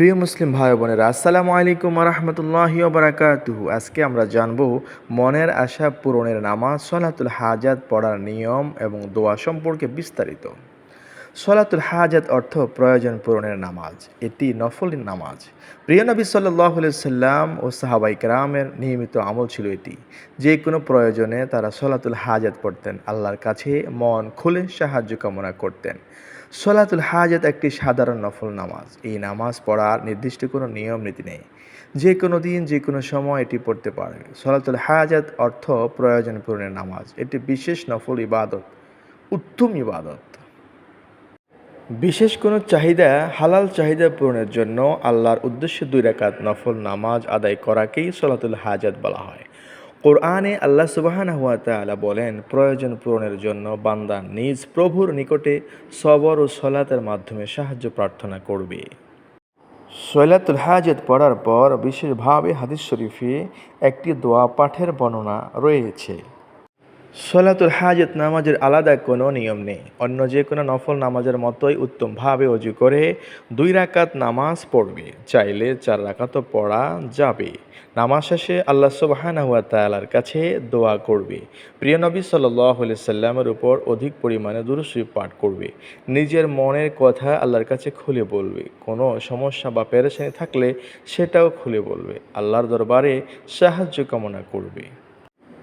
প্রিয় মুসলিম ভাই বোনেরা, আসসালামু আলাইকুম রহমতুল্লাহ বারাকাতুহু। আজকে আমরা জানব মনের আশা পূরণের নামাজ, সলাতুল হাজাত পড়ার নিয়ম এবং দোয়া সম্পর্কে বিস্তারিত। সলাতুল হাজাত অর্থ প্রয়োজন পূরণের নামাজ, এটি নফল নামাজ। প্রিয় নবী সাল্লাহ সাল্লাম ও সাহাবাই কেরামের নিয়মিত আমল ছিল এটি। যে কোনো প্রয়োজনে তারা সলাতুল হাজাত পড়তেন, আল্লাহর কাছে মন খুলে সাহায্য কামনা করতেন। সলাতুল হাজাত একটি সাধারণ নফল নামাজ। এই নামাজ পড়ার নির্দিষ্ট কোনো নিয়ম নীতি নেই। যে কোনো দিন, যে কোনো সময় এটি পড়তে পারে সলাতুল হাজাত অর্থ প্রয়োজন পূরণের নামাজ। এটি বিশেষ নফল ইবাদত, উত্তম ইবাদত। বিশেষ কোনো চাহিদা, হালাল চাহিদা পূরণের জন্য আল্লাহর উদ্দেশ্যে দুই রাকাত নফল নামাজ আদায় করাকেই সলাতুল হাজাত বলা হয়। কোরআনে আল্লাহ সুবাহান তাআলা বলেন, প্রয়োজন পূরণের জন্য বান্দা নিজ প্রভুর নিকটে সবর ও সলাতের মাধ্যমে সাহায্য প্রার্থনা করবে। সৈলাতুল হাজত পড়ার পর বিশেষভাবে হাদিস শরীফে একটি দোয়া পাঠের বর্ণনা রয়েছে। সলাতুল হাজত নামাজের আলাদা কোনো নিয়ম নেই। অন্য যে কোনো নফল নামাজের মতোই উত্তমভাবে অজু করে দুই রাকাত নামাজ পড়বে। চাইলে চার রাকাতও পড়া যাবে। নামাজ শেষে আল্লাহ সুবাহানা হুয়া তালার কাছে দোয়া করবে। প্রিয় নবী সাল্লাহ সাল্লামের উপর অধিক পরিমাণে দুরুশ্রী পাঠ করবে। নিজের মনের কথা আল্লাহর কাছে খুলে বলবে। কোনো সমস্যা বা পেরেশানি থাকলে সেটাও খুলে বলবে। আল্লাহর দরবারে সাহায্য কামনা করবে।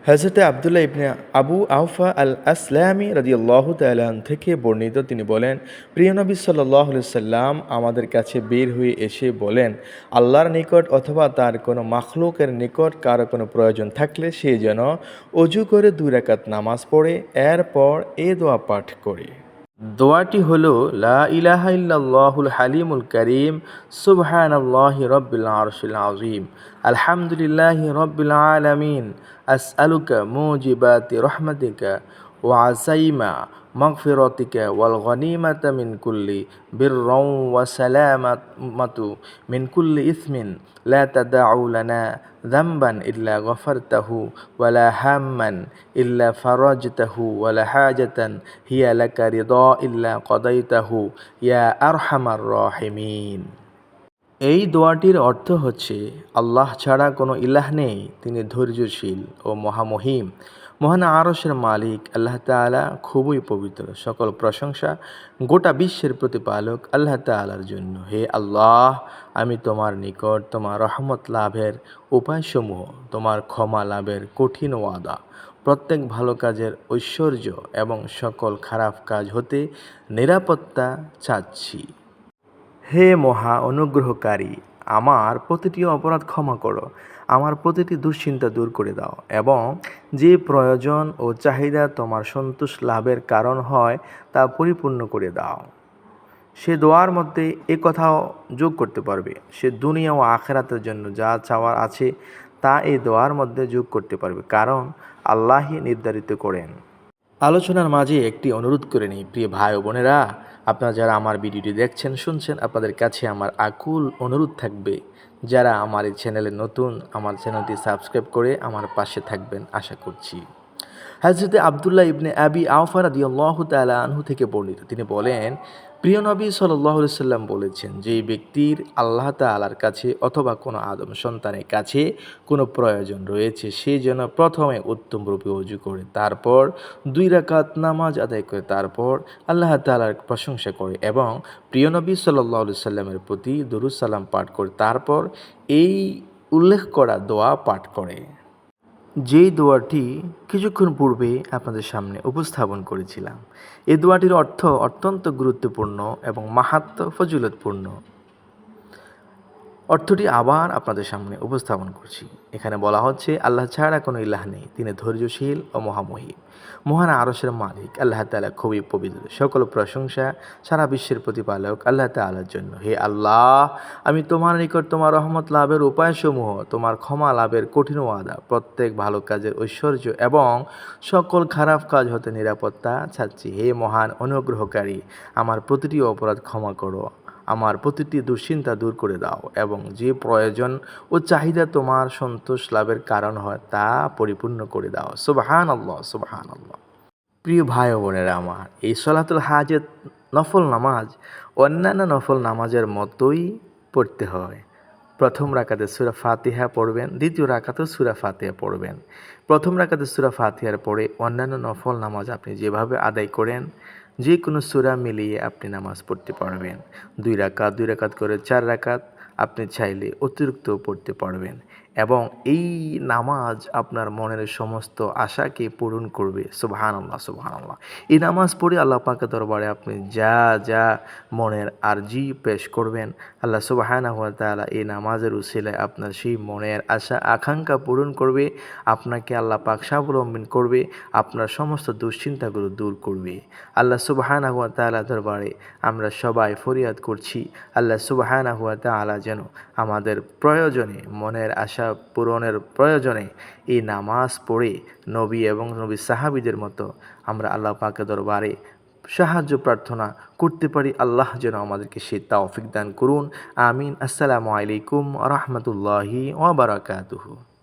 হজরত আবদুল্লাহ ইবনে আবু আউফা আল আসলামি রাজিউল্লাহ তালান থেকে বর্ণিত তিনি বলেন প্রিয়নবী সাল্লাহ সাল্লাম আমাদের কাছে বের হয়ে এসে বলেন, আল্লাহর নিকট অথবা তার কোনো মাখলুকের নিকট কারও কোনো প্রয়োজন থাকলে সে যেন অজু করে দুই রাকাত নামাজ পড়ে, এরপর এ দোয়া পাঠ করে। দোয়াটি হল, লা ইলাহা ইল্লাল্লাহুল হালিমুল করিম, সুবহানাল্লাহি রব্বিল আরশিল আযীম, আলহামদুলিল্লাহি রব্বিল আলামিন, আসআলুকা মুজিবাতি রহমাতিকা ওয়া আসাইমা মাগফিরাতিকা ওয়াল গনিমাতা মিন কুল্লি বিররাও ওয়া সালামাতু মিন কুল্লি ইসমিন লা তাদাউ লানা ذنبا إلا غفرته ولا هاما إلا فرجته ولا حاجة هي لك رضا إلا قضيته يا أرحم الراحمين এই দোয়াটির অর্থ হচ্ছে আল্লাহ ছাড়া কোনো ইলাহ নেই তিনি ধৈর্যশীল ও মহামহিম মহান আরসের মালিক, আল্লাহ তালা খুবই পবিত্র। সকল প্রশংসা গোটা বিশ্বের প্রতিপালক আল্লাহ তালার জন্য। হে আল্লাহ, আমি তোমার নিকট তোমার রহমত লাভের উপায়সমূহ, তোমার ক্ষমা লাভের কঠিন ওয়াদা, প্রত্যেক ভালো কাজের ঐশ্বর্য এবং সকল খারাপ কাজ হতে নিরাপত্তা চাচ্ছি। হে মহা অনুগ্রহকারী আমার প্রতিটি অপরাধ ক্ষমা করো, আমার প্রতিটি দুশ্চিন্তা দূর করে দাও এবং যে প্রয়োজন ও চাহিদা তোমার সন্তোষ লাভের কারণ হয় তা পরিপূর্ণ করে দাও। সে দোয়ার মধ্যে এ কথাও যোগ করতে পারবে, সে দুনিয়া ও আখেরাতের জন্য যা চাওয়ার আছে তা এই দোয়ার মধ্যে যোগ করতে পারবে, কারণ আল্লাহই নির্ধারিত করেন। আলোচনার মাঝে একটি অনুরোধ করে নিই, প্রিয় ভাই বোনেরা আপনারা যারা আমার ভিডিওটি দেখছেন, শুনছেন, আপনাদের কাছে আমার আকুল অনুরোধ থাকবে। যারা আমার এই চ্যানেলে নতুন, আমার চ্যানেলটি সাবস্ক্রাইব করে আমার পাশে থাকবেন, আশা করছি। হাজরতে আবদুল্লাহ ইবনে আবি আউফার আল্লাহ তালা আনহু থেকে বর্ণিত। তিনি বলেন, প্রিয় নবী সাল্লাম বলেছেন যে ব্যক্তির আল্লাহ তালার কাছে অথবা কোনো আদম সন্তানের কাছে কোনো প্রয়োজন রয়েছে, সে যেন প্রথমে উত্তম রূপে অজু করে, তারপর দুই রাকাত নামাজ আদায় করে, তারপর আল্লাহ তালার প্রশংসা করে এবং প্রিয় নবী সাল্লাহ সাল্লামের প্রতি দরুদ সালাম পাঠ করে, তারপর এই উল্লেখ করা দোয়া পাঠ করে। যেই দোয়াটি কিছুক্ষণ পূর্বে আপনাদের সামনে উপস্থাপন করেছিলাম। এই দোয়াটির অর্থ অত্যন্ত গুরুত্বপূর্ণ এবং মাহাত্ম ফজিলতপূর্ণ। অর্থটি আবার আপনাদের সামনে উপস্থাপন করছি। এখানে বলা হচ্ছে, আল্লাহ ছাড়া কোনো ইলাহ নেই, তিনি ধৈর্যশীল ও মহামহিম। মহান আরসের মালিক, আল্লাহ তালা খুবই পবিত্র। সকল প্রশংসা সারা বিশ্বের প্রতিপালক আল্লাহ তালার জন্য। হে আল্লাহ, আমি তোমার নিকট তোমার রহমত লাভের উপায়সমূহ, তোমার ক্ষমা লাভের কঠিন ওয়াদা, প্রত্যেক ভালো কাজের ঐশ্বর্য এবং সকল খারাপ কাজ হতে নিরাপত্তা চাচ্ছি। হে মহান অনুগ্রহকারী, আমার প্রতিটি অপরাধ ক্ষমা করো। আমার প্রতিটি দুশ্চিন্তা দূর করে দাও এবং যে প্রয়োজন ও চাহিদা তোমার সন্তোষ লাভের কারণ হয় তা পরিপূর্ণ করে দাও। সুবাহান আল্লাহ সুবাহান আল্লাহ প্রিয় ভাই বোনেরা আমার, এই সলাতুল হাজের নফল নামাজ অন্যান্য নফল নামাজের মতোই পড়তে হয়। প্রথম রাকাতে সুরা ফাতিহা পড়বেন, দ্বিতীয় রাকাতেও সুরা ফাতিহা পড়বেন। প্রথম রাকাতে সুরা ফাতিহার পরে অন্যান্য নফল নামাজ আপনি যেভাবে আদায় করেন যে কোনো সুরা মিলিয়ে আপনি নামাজ পড়তে পারবেন। দুই রাকাত দুই রাকাত করে চার রাকাত আপনি চাইলে অতিরিক্ত পড়তে পারবেন। এবং এই নামাজ আপনার মনের সমস্ত আশাকে পূরণ করবে। সুবহান আল্লাহ সুবহান আল্লাহ এই নামাজ পড়ে আল্লাহ পাকে দরবারে আপনি যা যা মনের আরজি পেশ করবেন, আল্লাহ সুবাহানা তাআলা এই নামাজের উসিলায় আপনার সেই মনের আশা, আকাঙ্ক্ষা পূরণ করবে, আপনাকে আল্লাহ পাক স্বাবলম্বন করবে, আপনার সমস্ত দুশ্চিন্তাগুলো দূর করবে। আল্লাহ সুবাহানা হুয়া তাআলা দরবারে আমরা সবাই ফরিয়াদ করছি, আল্লাহ সুবাহানা হুয়া তাআলা যেন আমাদের প্রয়োজনে মনের আশা পূরণের প্রয়োজনে এই নামাজ পড়ে নবী এবং নবী সাহাবিদের মতো আমরা আল্লাহ পাকে দরবারে সাহায্য, প্রার্থনা করতে পারি। আল্লাহ যেন আমাদেরকে সে তাওফিক দান করুন। আমিন। আসসালামু আলাইকুম রহমতুল্লাহি ওবরাকাতুহু